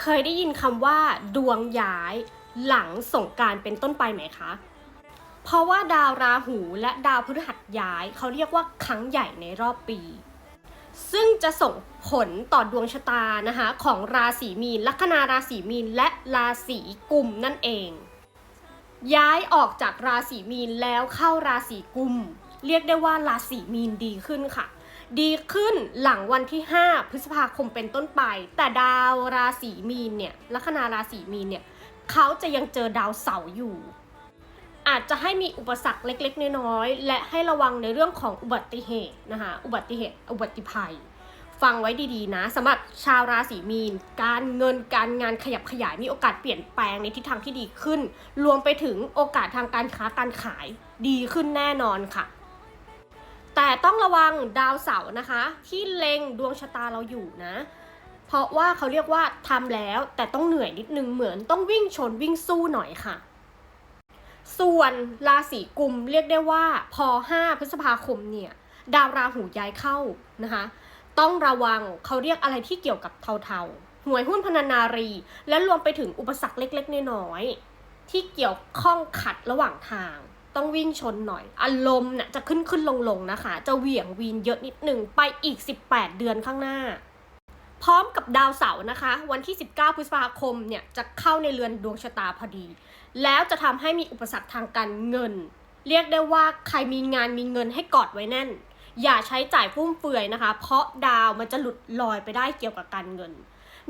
เคยได้ยินคำว่า ดวงย้าย หลังสงการเป็นต้นไปไหมคะ เพราะว่าดาวราหูและดาวพฤหัสย้าย เขาเรียกว่าครั้งใหญ่ในรอบปี ซึ่งจะส่งผลต่อดวงชะตานะคะ ของราศีมีน ลัคนาราศีมีนและราศีกุมนั่นเอง ย้ายออกจากราศีมีนแล้วเข้าราศีกุม เรียกได้ว่าราศีมีนดีขึ้นค่ะ ดีขึ้นหลังวันที่ 5 พฤษภาคมเป็นต้นไป แต่ดาวราศีมีนเนี่ยลัคนาราศีมีนเนี่ยเขาจะยังเจอดาวเสาร์อยู่ อาจจะให้มีอุปสรรคเล็กๆ น้อยๆ และให้ระวังในเรื่องของอุบัติเหตุนะคะอุบัติเหตุอุบัติภัย ฟังไว้ดีๆนะสำหรับชาวราศีมีน การเงินการงานขยับขยายมีโอกาสเปลี่ยนแปลงในทิศทางที่ดีขึ้น รวมไปถึงโอกาสทางการค้าการขายดีขึ้นแน่นอนค่ะ แต่ต้องระวังดาวเสาร์นะคะ ที่เล็งดวงชะตาเราอยู่นะ เพราะว่าเขาเรียกว่าทำแล้วแต่ต้องเหนื่อยนิดนึงเหมือนต้องวิ่งชนวิ่งสู้หน่อยค่ะ ส่วนราศีกุมเรียกได้ว่า พอ 5 พฤษภาคมเนี่ย ดาวราหูย้ายเข้านะคะ ต้องระวังเขาเรียกอะไรที่เกี่ยวกับเทาๆหวยหุ้นพนันนารี และรวมไปถึงอุปสรรคเล็กๆน้อยๆที่เกี่ยวข้องขัดระหว่างทาง ต้องวิ่งชนหน่อย อารมณ์น่ะจะขึ้นขึ้นลงลงนะคะ จะเหวี่ยงวีนเยอะนิดหนึ่งไปอีก 18 เดือนข้างหน้า พร้อมกับดาวเสาร์นะคะ วันที่ 19 พฤษภาคมเนี่ยจะเข้าในเรือนดวงชะตาพอดี แล้วจะทำให้มีอุปสรรคทางการเงิน เรียกได้ว่าใครมีงานมีเงินให้กอดไว้แน่น อย่าใช้จ่ายฟุ่มเฟือยนะคะ เพราะดาวมันจะหลุดลอยไปได้เกี่ยวกับการเงิน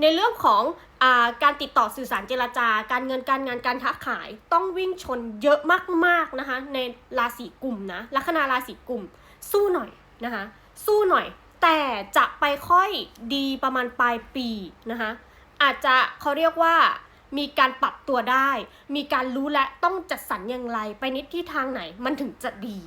ในเรื่องของอการติดต่อสื่อสารเจรจาการเงินการงานการค้าขายต้องวิ่งชนเยอะมากๆนะคะ ในราศีกลุ่มนะลัคนาราศีกลุ่ม สู้หน่อยนะคะ สู้หน่อย แต่จะไปค่อยดีประมาณปลายปีนะคะอาจจะเขาเรียกว่ามีการปรับตัวได้ มีการรู้และต้องจัดสรรอย่างไร ไปนิดที่ทางไหนมันถึงจะดี